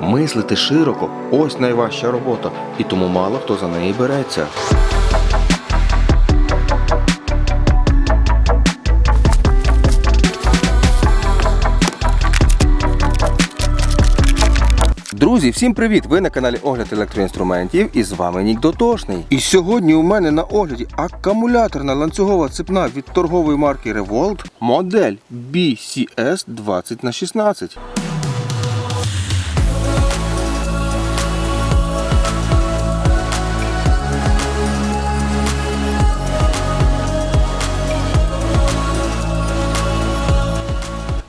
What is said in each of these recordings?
Мислити широко ось найважча робота, і тому мало хто за неї береться. Друзі, всім привіт! Ви на каналі Огляд електроінструментів і з вами Нік Дотошний. І сьогодні у мене на огляді акумуляторна ланцюгова цепна від торгової марки Revolt модель BCS 20 на 16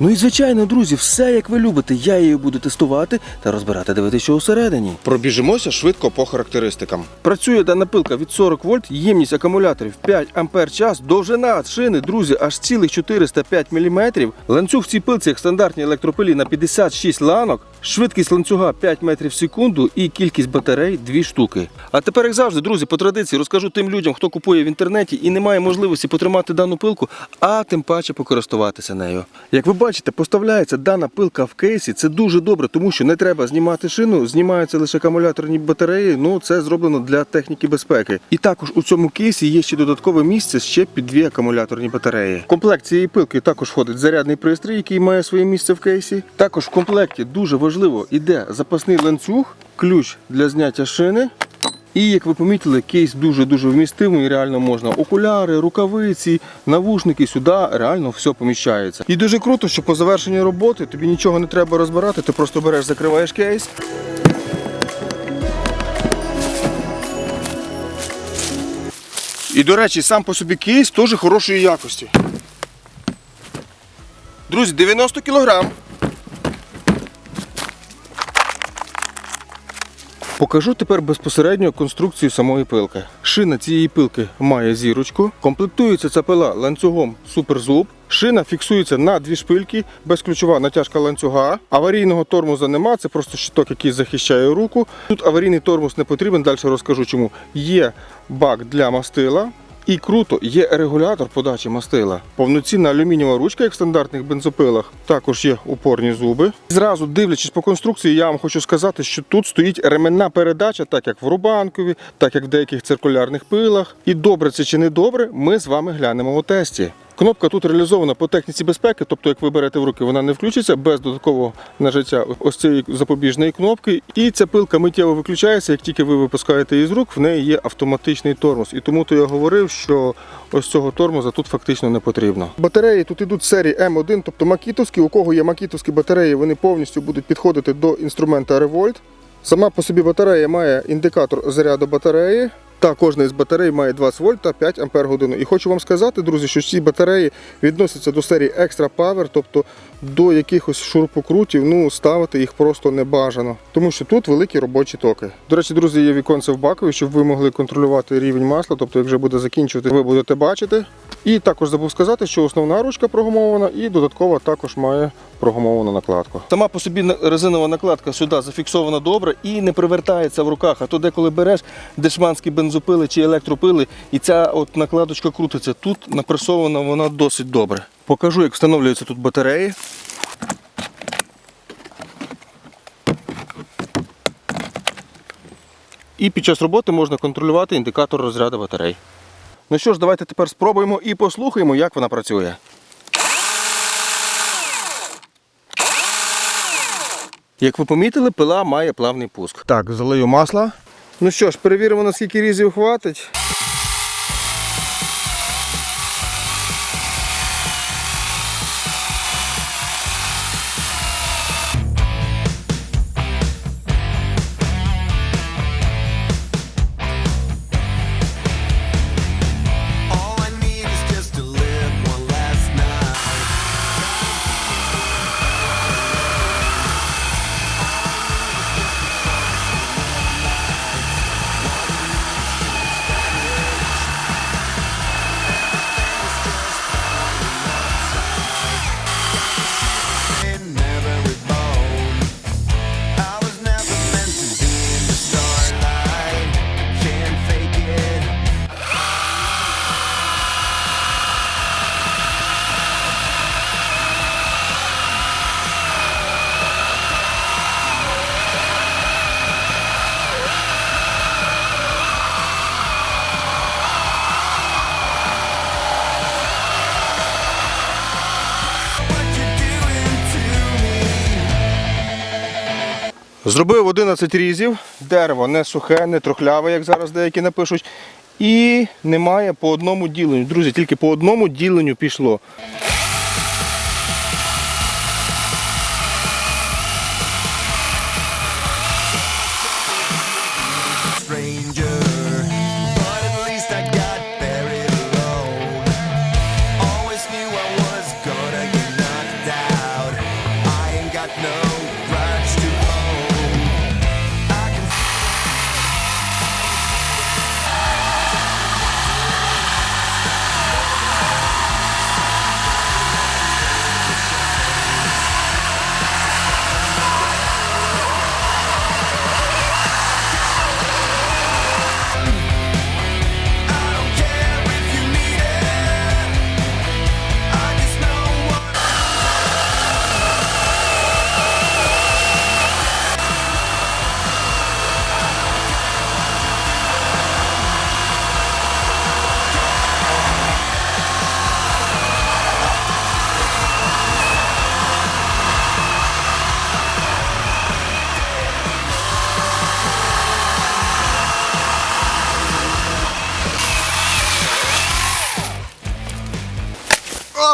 Ну і звичайно, друзі, все як ви любите. Я її буду тестувати та розбирати, дивитися, що усередині. Пробіжимося швидко по характеристикам. Працює дана пилка від 40 вольт, ємність акумуляторів 5 ампер час, довжина шини, друзі, аж цілих 405 мм. Ланцюг в цій пилці, як стандартні електропилі на 56 ланок. Швидкість ланцюга 5 метрів в секунду і кількість батарей 2 штуки. А тепер, як завжди, друзі, по традиції розкажу тим людям, хто купує в інтернеті і не має можливості потримати дану пилку, а тим паче покористуватися нею. Як ви бачите, поставляється дана пилка в кейсі. Це дуже добре, тому що не треба знімати шину, знімаються лише акумуляторні батареї. Ну це зроблено для техніки безпеки. І також у цьому кейсі є ще додаткове місце ще під дві акумуляторні батареї. В комплект цієї пилки також входить зарядний пристрій, який має своє місце в кейсі. Також в комплекті дуже важливо іде запасний ланцюг, ключ для зняття шини. І як ви помітили, кейс дуже-дуже вмістивий, реально можна окуляри, рукавиці, навушники сюди реально все поміщається. І дуже круто, що по завершенні роботи тобі нічого не треба розбирати, ти просто береш, закриваєш кейс. І до речі, сам по собі кейс теж хорошої якості. Друзі, 90 кілограм. Покажу тепер безпосередньо конструкцію самої пилки. Шина цієї пилки має зірочку. Комплектується ця пила ланцюгом суперзуб. Шина фіксується на дві шпильки, безключова натяжка ланцюга. Аварійного тормоза нема, це просто щиток, який захищає руку. Тут аварійний тормоз не потрібен, далі розкажу чому. Є бак для мастила. І круто, є регулятор подачі мастила. Повноцінна алюмінієва ручка, як в стандартних бензопилах. Також є упорні зуби. Зразу дивлячись по конструкції, я вам хочу сказати, що тут стоїть ременна передача, так як в рубанкові, так як в деяких циркулярних пилах. І добре це чи не добре, ми з вами глянемо у тесті. Кнопка тут реалізована по техніці безпеки, тобто, як ви берете в руки, вона не включиться без додаткового нажиття ось цієї запобіжної кнопки. І ця пилка миттєво виключається, як тільки ви випускаєте її з рук, в неї є автоматичний тормоз. І тому то я говорив, що ось цього тормоза тут фактично не потрібно. Батареї тут ідуть з серії М1, тобто макітовські. У кого є макітовські батареї, вони повністю будуть підходити до інструмента Revolt. Сама по собі батарея має індикатор заряду батареї. Та кожна із батарей має 20 вольт та 5 ампер годину. І хочу вам сказати, друзі, що ці батареї відносяться до серії Extra Power, тобто до якихось шурупокрутів, ну ставити їх просто не бажано, тому що тут великі робочі токи. До речі, друзі, є віконце в бакові, щоб ви могли контролювати рівень масла, тобто, як вже буде закінчувати, ви будете бачити. І також забув сказати, що основна ручка прогумована і додаткова також має прогумовану накладку. Сама по собі резинова накладка сюди зафіксована добре і не привертається в руках. А то деколи береш дешманські бензопили чи електропили, і ця от накладочка крутиться. Тут напресована вона досить добре. Покажу, як встановлюються тут батареї. І під час роботи можна контролювати індикатор розряду батарей. Ну що ж, давайте тепер спробуємо і послухаємо, як вона працює. Як ви помітили, пила має плавний пуск. Так, залию масло. Ну що ж, перевіримо, наскільки різів хватить. Зробив 11 різів, дерево не сухе, не трохляве, як зараз деякі напишуть. І немає по одному діленню. Друзі, тільки по одному діленню пішло.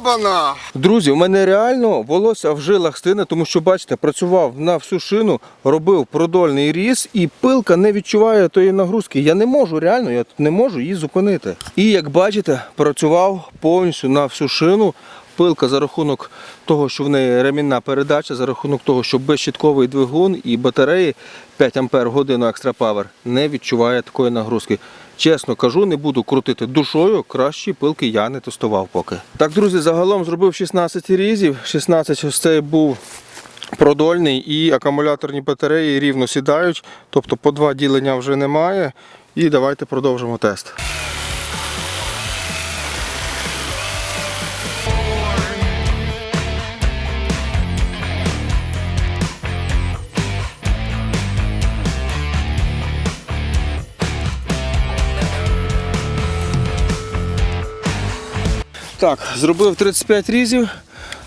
Обана! Друзі, у мене реально волосся в жилах стине, тому що, бачите, працював на всю шину, робив продольний різ, і пилка не відчуває тої нагрузки. Я не можу, реально, я не можу її зупинити. І як бачите, працював повністю на всю шину. Пилка за рахунок того, що в неї ремінна передача, за рахунок того, що безщитковий двигун і батареї 5 Ампер годину екстра павер не відчуває такої нагрузки. Чесно кажу, не буду крутити душою, кращі пилки я не тестував поки. Так, друзі, загалом зробив 16 різів. 16 ось цей був продольний і акумуляторні батареї рівно сідають, тобто по два ділення вже немає. І давайте продовжимо тест. Так, зробив 35 різів,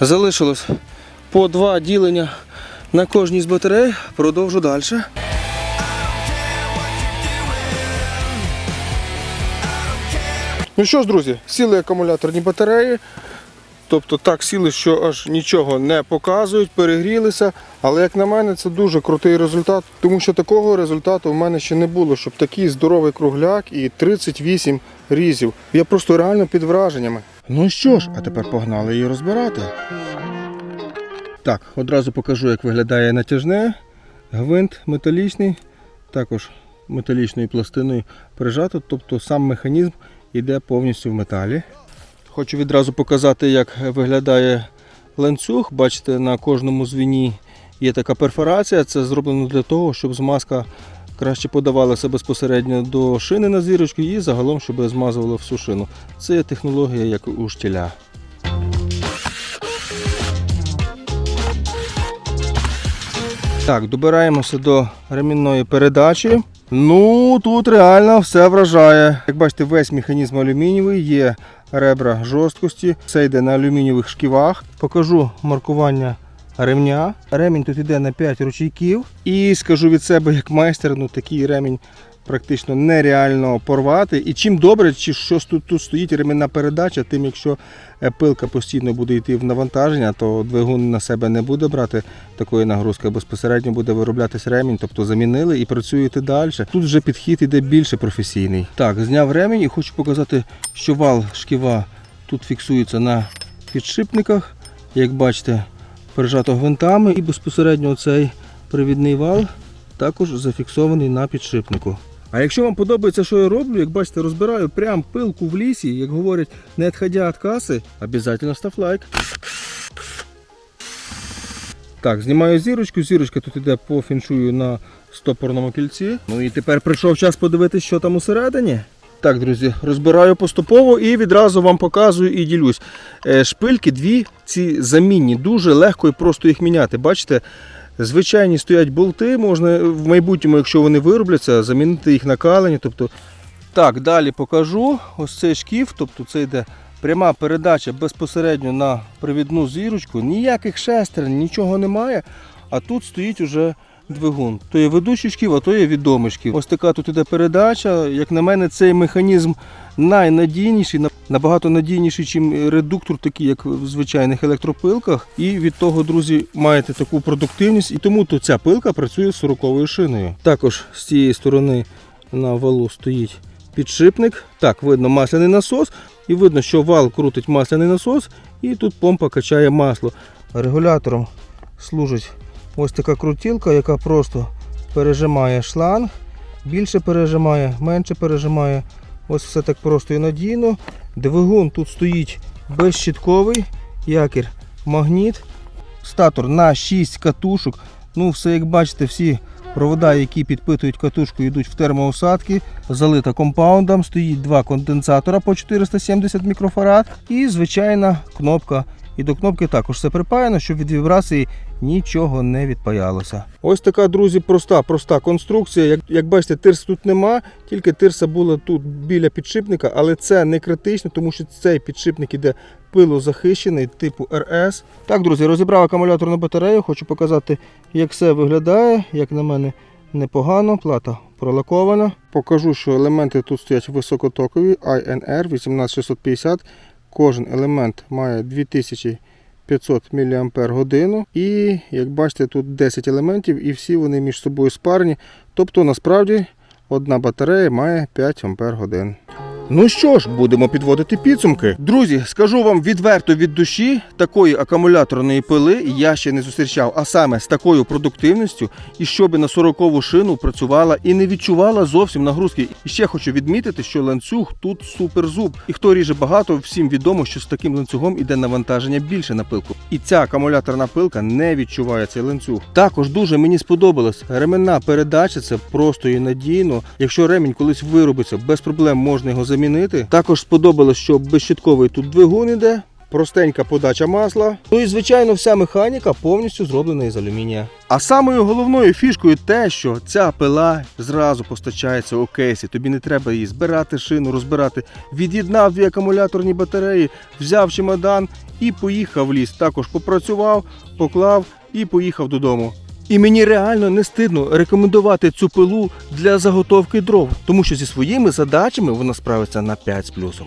залишилось по два ділення на кожній з батарей. Продовжу далі. Ну що ж, друзі, сіли акумуляторні батареї. Тобто так сіли, що аж нічого не показують, перегрілися. Але як на мене, це дуже крутий результат, тому що такого результату в мене ще не було, щоб такий здоровий кругляк і 38 різів. Я просто реально під враженнями. Ну що ж, а тепер погнали її розбирати. Так, одразу покажу, як виглядає натяжне. Гвинт металічний, також металічною пластиною прижато, тобто сам механізм йде повністю в металі. Хочу відразу показати, як виглядає ланцюг. Бачите, на кожному звіні є така перфорація. Це зроблено для того, щоб змазка краще подавалася безпосередньо до шини на зірочку і загалом, щоб змазувала всю шину. Це є технологія як у штіля. Так, добираємося до ремінної передачі. Ну, тут реально все вражає. Як бачите, весь механізм алюмінієвий, є ребра жорсткості, все йде на алюмінієвих шківах. Покажу маркування ремня. Ремінь тут йде на 5 ручейків. І скажу від себе, як майстер, ну такий ремінь практично нереально порвати. І чим добре, чи що тут, тут стоїть ремінна передача, тим якщо е, пилка постійно буде йти в навантаження, то двигун на себе не буде брати такої нагрузки, безпосередньо буде вироблятись ремінь, тобто замінили і працюєте далі. Тут вже підхід іде більше професійний. Так, зняв ремінь і хочу показати, що вал шківа тут фіксується на підшипниках. Як бачите, прижато гвинтами і безпосередньо цей привідний вал також зафіксований на підшипнику. А якщо вам подобається, що я роблю, як бачите, розбираю прям пилку в лісі, як говорять, не відходя від каси, обов'язково став лайк. Так, знімаю зірочку. Зірочка тут іде по фіншую на стопорному кільці. Ну і тепер прийшов час подивитися, що там усередині. Так, друзі, розбираю поступово і відразу вам показую і ділюсь. Е, Шпильки дві ці замінні, дуже легко і просто їх міняти. Бачите, звичайні стоять болти, можна в майбутньому, якщо вони виробляться, замінити їх на калені. Тобто, так, далі покажу. Ось цей шкіф, тобто це йде пряма передача безпосередньо на привідну зірочку. Ніяких шестерень, нічого немає. А тут стоїть уже двигун. То є ведучий шків, а то є відомий шків. Ось така тут іде передача. Як на мене, цей механізм найнадійніший, набагато надійніший, ніж редуктор, такий як в звичайних електропилках. І від того, друзі, маєте таку продуктивність, і тому то ця пилка працює з 40-ю шиною. Також з цієї сторони на валу стоїть підшипник. Так, видно масляний насос, і видно, що вал крутить масляний насос, і тут помпа качає масло. Регулятором служить ось така крутілка, яка просто пережимає шланг, більше пережимає, менше пережимає. Ось все так просто і надійно. Двигун тут стоїть безщітковий, якір магніт, статор на 6 катушок. Ну, все як бачите, всі провода, які підпитують катушку, йдуть в термоусадки. Залита компаундом, стоїть два конденсатора по 470 мікрофарад і звичайна кнопка. І до кнопки також все припаяно, щоб від вібрації нічого не відпаялося. Ось така, друзі, проста, проста конструкція. Як, як бачите, тирс тут нема, тільки тирса була тут біля підшипника, але це не критично, тому що цей підшипник іде пилозахищений типу РС. Так, друзі, розібрав акумуляторну батарею. Хочу показати, як все виглядає. Як на мене, непогано. Плата пролакована. Покажу, що елементи тут стоять високотокові INR 18650. Кожен елемент має 2500 мАч. І як бачите, тут 10 елементів і всі вони між собою спарні. Тобто насправді одна батарея має 5 Ампер годин. Ну що ж, будемо підводити підсумки. Друзі, скажу вам відверто від душі, такої акумуляторної пили я ще не зустрічав, а саме з такою продуктивністю, і щоб на 40-ву шину працювала і не відчувала зовсім нагрузки. І ще хочу відмітити, що ланцюг тут суперзуб. І хто ріже багато, всім відомо, що з таким ланцюгом іде навантаження більше на пилку. І ця акумуляторна пилка не відчуває цей ланцюг. Також дуже мені сподобалось ременна передача, це просто і надійно. Якщо ремінь колись виробиться, без проблем можна його замінити. Також сподобалось, що безщитковий тут двигун іде. Простенька подача масла. Ну і звичайно, вся механіка повністю зроблена із алюмінія. А самою головною фішкою те, що ця пила зразу постачається у кейсі. Тобі не треба її збирати шину, розбирати. Від'єднав дві акумуляторні батареї, взяв чемодан і поїхав в ліс. Також попрацював, поклав і поїхав додому. І мені реально не стидно рекомендувати цю пилу для заготовки дров, тому що зі своїми задачами вона справиться на 5 з плюсом.